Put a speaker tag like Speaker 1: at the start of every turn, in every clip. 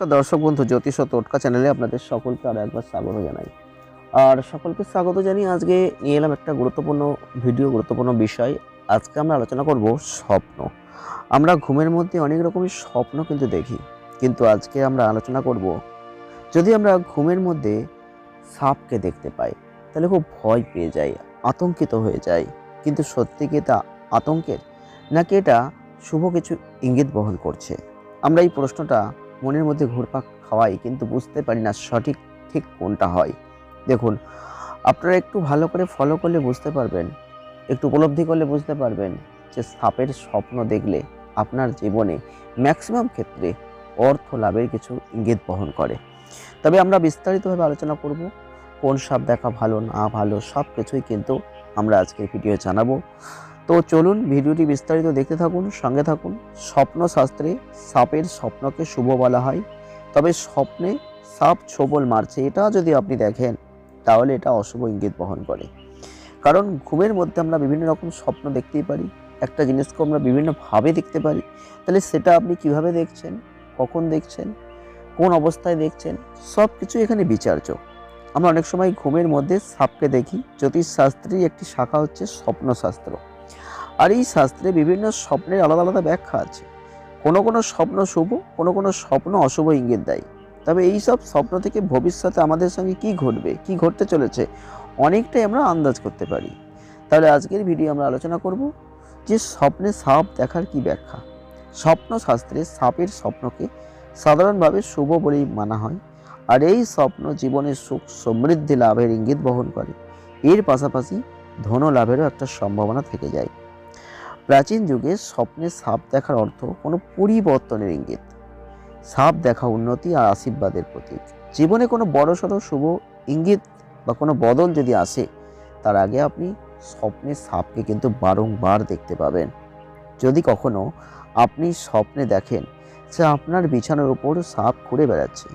Speaker 1: দর্শক বন্ধু, জ্যোতিষ টোটকা চ্যানেলে আপনাদের সকলকে আরও একবার স্বাগত জানাই। আর সকলকে স্বাগত জানিয়ে আজকে নিয়ে এলাম একটা গুরুত্বপূর্ণ, ভিডিও গুরুত্বপূর্ণ বিষয়। আজকে আমরা আলোচনা করব স্বপ্ন। আমরা ঘুমের মধ্যে অনেক রকমের স্বপ্ন কিন্তু দেখি, কিন্তু আজকে আমরা আলোচনা করব, যদি আমরা ঘুমের মধ্যে সাপকে দেখতে পাই, তাহলে খুব ভয় পেয়ে যাই, আতঙ্কিত হয়ে যাই। কিন্তু সত্যি কি এটা আতঙ্কের? নাকি এটা শুভ কিছু ইঙ্গিত বহন করছে? আমরা এই প্রশ্নটা মনের মধ্যে ঘুরপাক খাওয়াই, কিন্তু বুঝতে পারি না সঠিক ঠিক কোনটা হয়। দেখুন, আপনারা একটু ভালো করে ফলো করলে বুঝতে পারবেন, একটু উপলব্ধি করলে বুঝতে পারবেন যে সাপের স্বপ্ন দেখলে আপনার জীবনে ম্যাক্সিমাম ক্ষেত্রে অর্থ লাভের কিছু ইঙ্গিত বহন করে। তবে আমরা বিস্তারিতভাবে আলোচনা করব, কোন সাপ দেখা ভালো না ভালো সব কিছুই কিন্তু আমরা আজকের ভিডিও জানাব। তো চলুন ভিডিওটি বিস্তারিত দেখতে থাকুন, সঙ্গে থাকুন। স্বপ্ন শাস্ত্রে সাপের স্বপ্নকে শুভ বলা হয়। তবে স্বপ্নে সাপ ছোবল মারছে, এটা যদি আপনি দেখেন, তাহলে এটা অশুভ ইঙ্গিত বহন করে। কারণ ঘুমের মধ্যে আমরা বিভিন্ন রকম স্বপ্ন দেখতেই পারি, একটা জিনিসকে আমরা বিভিন্নভাবে দেখতে পারি। তাহলে সেটা আপনি কীভাবে দেখছেন, কখন দেখছেন, কোন অবস্থায় দেখছেন সব কিছু এখানে বিচার্য। আমরা অনেক সময় ঘুমের মধ্যে সাপকে দেখি। জ্যোতিষশাস্ত্রের একটি শাখা হচ্ছে স্বপ্নশাস্ত্র। আর এই শাস্ত্রে বিভিন্ন স্বপ্নের আলাদা আলাদা ব্যাখ্যা আছে। কোনো কোনো স্বপ্ন শুভ, কোনো কোনো স্বপ্ন অশুভ ইঙ্গিত দেয়। তবে এই সব স্বপ্ন থেকে ভবিষ্যতে আমাদের সঙ্গে কি ঘটবে, কি ঘটতে চলেছে, অনেকটাই আমরা আন্দাজ করতে পারি। তাহলে আজকের ভিডিও আমরা আলোচনা করব যে স্বপ্নে সাপ দেখার কি ব্যাখ্যা। স্বপ্ন শাস্ত্রে সাপের স্বপ্নকে সাধারণভাবে শুভ বলেই মানা হয়, আর এই স্বপ্ন জীবনের সুখ সমৃদ্ধি লাভের ইঙ্গিত বহন করে। এর পাশাপাশি ধন লাভেরও একটা সম্ভাবনা থেকে যায়। প্রাচীন যুগে স্বপ্নে সাপ দেখার অর্থ কোনো পরিবর্তনের ইঙ্গিত। সাপ দেখা উন্নতি আর আশীর্বাদের প্রতীক। জীবনে কোনো বড় সড়ো শুভ ইঙ্গিত বা কোনো বদল যদি আসে, তার আগে আপনি স্বপ্নে সাপকে কিন্তু বারংবার দেখতে পাবেন। যদি কখনো আপনি স্বপ্নে দেখেন যে আপনার বিছানার উপর সাপ ঘুরে বেড়াচ্ছে,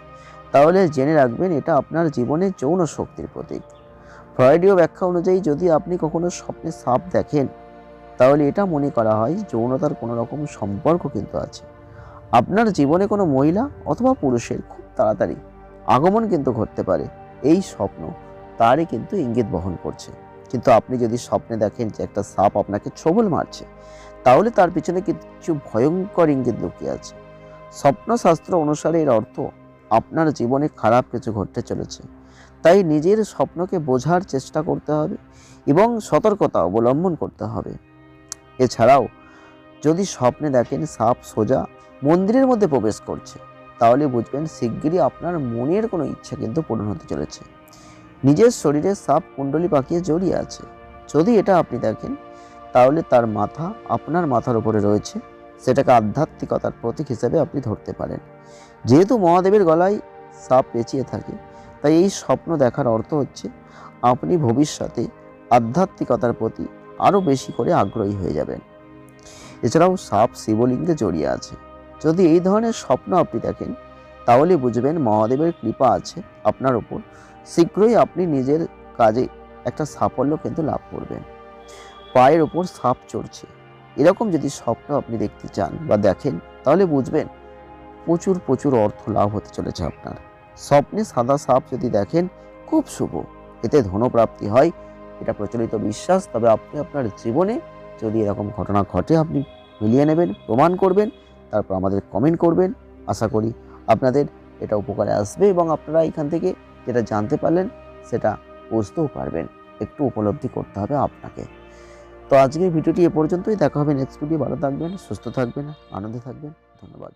Speaker 1: তাহলে জেনে রাখবেন এটা আপনার জীবনে যৌন শক্তির প্রতীক। ফ্রয়েডীয় ব্যাখ্যা অনুযায়ী যদি আপনি কখনো স্বপ্নে সাপ দেখেন, তাহলে এটা মনে করা হয় যৌনতার কোনো রকম সম্পর্ক কিন্তু আছে। আপনার জীবনে কোনো মহিলা অথবা পুরুষের খুব তাড়াতাড়ি আগমন কিন্তু ঘটতে পারে। এই স্বপ্ন তারই কিন্তু ইঙ্গিত বহন করছে। কিন্তু আপনি যদি স্বপ্নে দেখেন যে একটা সাপ আপনাকে ছবল মারছে, তাহলে তার পিছনে কিছু ভয়ঙ্কর ইঙ্গিত লুকিয়ে আছে। স্বপ্নশাস্ত্র অনুসারে এর অর্থ আপনার জীবনে খারাপ কিছু ঘটতে চলেছে। তাই নিজের স্বপ্নকে বোঝার চেষ্টা করতে হবে এবং সতর্কতা অবলম্বন করতে হবে। এছাড়াও, যদি স্বপ্নে দেখেন সাপ সোজা মন্দিরের মধ্যে প্রবেশ করছে, তাহলে বুঝবেন শিগগিরই আপনার মনের কোনো ইচ্ছা কিন্তু পূরণ হতে চলেছে। নিজের শরীরে সাপ কুণ্ডলি পাকিয়ে জড়িয়ে আছে। যদি এটা আপনি দেখেন, তাহলে তার মাথা আপনার মাথার উপরে রয়েছে। সেটাকে আধ্যাত্মিকতার প্রতীক হিসেবে আপনি ধরতে পারেন। যেহেতু মহাদেবের গলায় সাপ পেঁচিয়ে থাকে, তাই এই স্বপ্ন দেখার অর্থ হচ্ছে আপনি ভবিষ্যতে আধ্যাত্মিকতার প্রতি আরও বেশি করে আগ্রহী হয়ে যাবেন। এছাড়াও সাপ শিবলিঙ্গে জড়িয়ে আছে। যদি এই ধরনের স্বপ্ন আপনি দেখেন, তাহলে বুঝবেন মহাদেবের কৃপা আছে আপনার উপর। শীঘ্রই আপনি নিজের কাজে একটা সাফল্য কিন্তু লাভ করবেন। পায়ের ওপর সাপ চড়ছে। এরকম যদি স্বপ্ন আপনি দেখতে চান বা দেখেন, তাহলে বুঝবেন প্রচুর প্রচুর অর্থ লাভ হতে চলেছে আপনার। স্বপ্নে সাদা সাপ যদি দেখেন, খুব শুভ। এতে ধনপ্রাপ্তি হয়, এটা প্রচলিত বিশ্বাস, তবে আপনি আপনার জীবনে যদি এরকম ঘটনা ঘটে, আপনি মিলিয়ে নেবেন, প্রমাণ করবেন, তারপর আমাদের কমেন্ট করবেন। আশা করি আপনাদের এটা উপকারে আসবে এবং আপনারা এখান থেকে যেটা জানতে পারলেন, সেটা বুঝতেও পারবেন। একটু উপলব্ধি করতে হবে আপনাকে। তো আজকের ভিডিওটি এ পর্যন্তই। দেখা হবে নেক্সট ভিডিও ভালো থাকবেন, সুস্থ থাকবেন, আনন্দে থাকবেন। ধন্যবাদ।